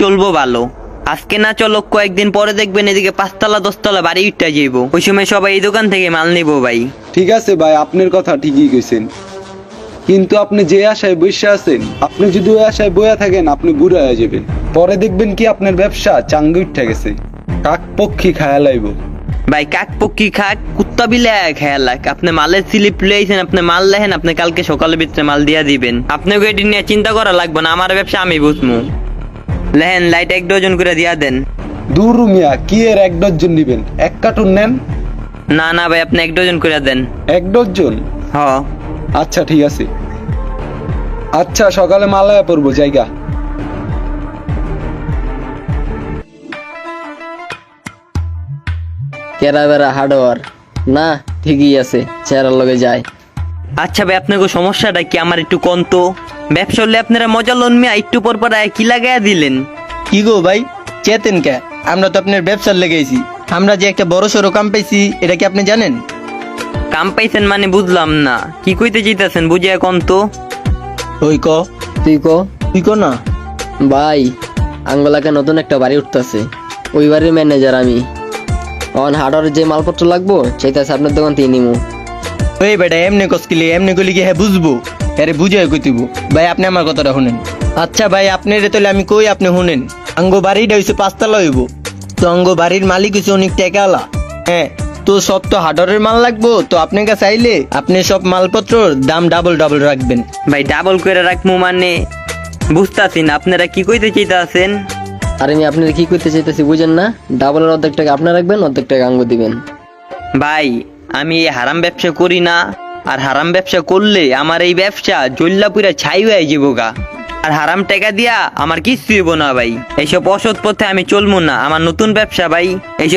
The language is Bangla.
চলবো ভালো। আজকে না চলো কয়েকদিন পরে দেখবেন এদিকে পাঁচতলা দশতলা বাড়ি উঠতে যাইবো। ওই সময় সবাই এই দোকান থেকে মাল নিবো ভাই। ঠিক আছে ভাই আপনার কথা ঠিকই কইছেন। কিন্তু আপনি যে আশায় বসে আছেন আপনি যদি ওই আশায় বইয়া থাকেন আপনি বুড়া হয়ে যাবেন। পরে দেখবেন কি আপনার ব্যবসা চাঙ্গি উঠে গেছে। কাক পক্ষী খায়া লাইব। ভাই কাক পক্ষী খাক কুত্তা বিলে খেয়াল লাগ আপনি মালের স্লিপ লইছেন আপনি মাল লেহেন আপনি কালকে সকালের ভিতরে মাল দিয়া দিবেন। আপনাকে এটি নিয়ে চিন্তা করা লাগবে না? আমার ব্যবসা আমি বুঝব লেহেন লাইট এক ডজন করে দিয়া দেন। দূর মিয়া কি এর এক ডজন নিবেন? এক কার্টুন নেন? না না ভাই আপনি এক ডজন করে দেন। এক ডজন? হ। আচ্ছা ঠিক আছে। আচ্ছা সকালে মালায়া পড়ব জায়গা। কেরা বেড়া হার্ডওয়ার না ঠিকই আছে চেহারার লগে যায়। আচ্ছা ভাই আপনাকে সমস্যাটা কি? আমার একটু কন্ত ব্যবসা হলে আপনারা মজা লোন মিয়া একটু পর পর আয় কি লাগাইয়া দিলেন? কি গো ভাই? চেতেন কে? আমরা তো আপনার ব্যবসার লেগেছি আমরা যে একটা বড় সড়ো কাম পাইছি এটা কি আপনি জানেন? কাম পাইছেন মানে বুঝলাম না। কি কইতে চাইতেছেন বুঝিয়া তো। ওই ক তুই ক তুই ক না। ভাই আঙ্গলাকে নতুন একটা বাড়ি উঠতেছে। ওই বাড়ির ম্যানেজার আমি। অন হার্ডওয়ারের যে মালপত্র লাগবো সেটা আপনার দোকান থেকে নিমু। ওই বেটা এমনি কসকিলে এমনি গলি কি হ্যাঁ বুঝব? আরে বুঝে কইতিব ভাই আপনি আমার কথাটা শুনেন। আচ্ছা ভাই আপনি রে তাহলে আমি কই আপনি শুনেন? আঙ্গ বাড়িটা হইছে পাঁচতলা হইব। তো আঙ্গ বাড়ির মালিক হইছে অনেক টাকাওয়ালা। হ্যাঁ তো সব তো হার্ডওয়ারের মাল লাগবো। তো আপনার কাছে আইলে আপনি সব মালপত্রর দাম ডাবল ডাবল রাখবেন। ভাই ডাবল করে রাখব মানে? বুঝতাছি না আপনারা কি কইতে চাইতেছেন? আর আমি আপনার কি করতে চাইতেছি বুঝেন না? ডাবলের অর্ধেক টাকা আপনার রাখবেন অর্ধেক টাকা আঙ্গ দিবেন। ভাই আমি এই হারাম ব্যবসা করি না। আর হারাম ব্যবসা করলে আমার এই ব্যবসা জল্লাপুরা ছাই হয়ে যাব গা। আর হারাম টাকা দিয়া আমার কিচ্ছু না ভাই। এইসব অসৎ পথে আমি চলবো না। আমার নতুন ব্যবসা ভাই। এইসব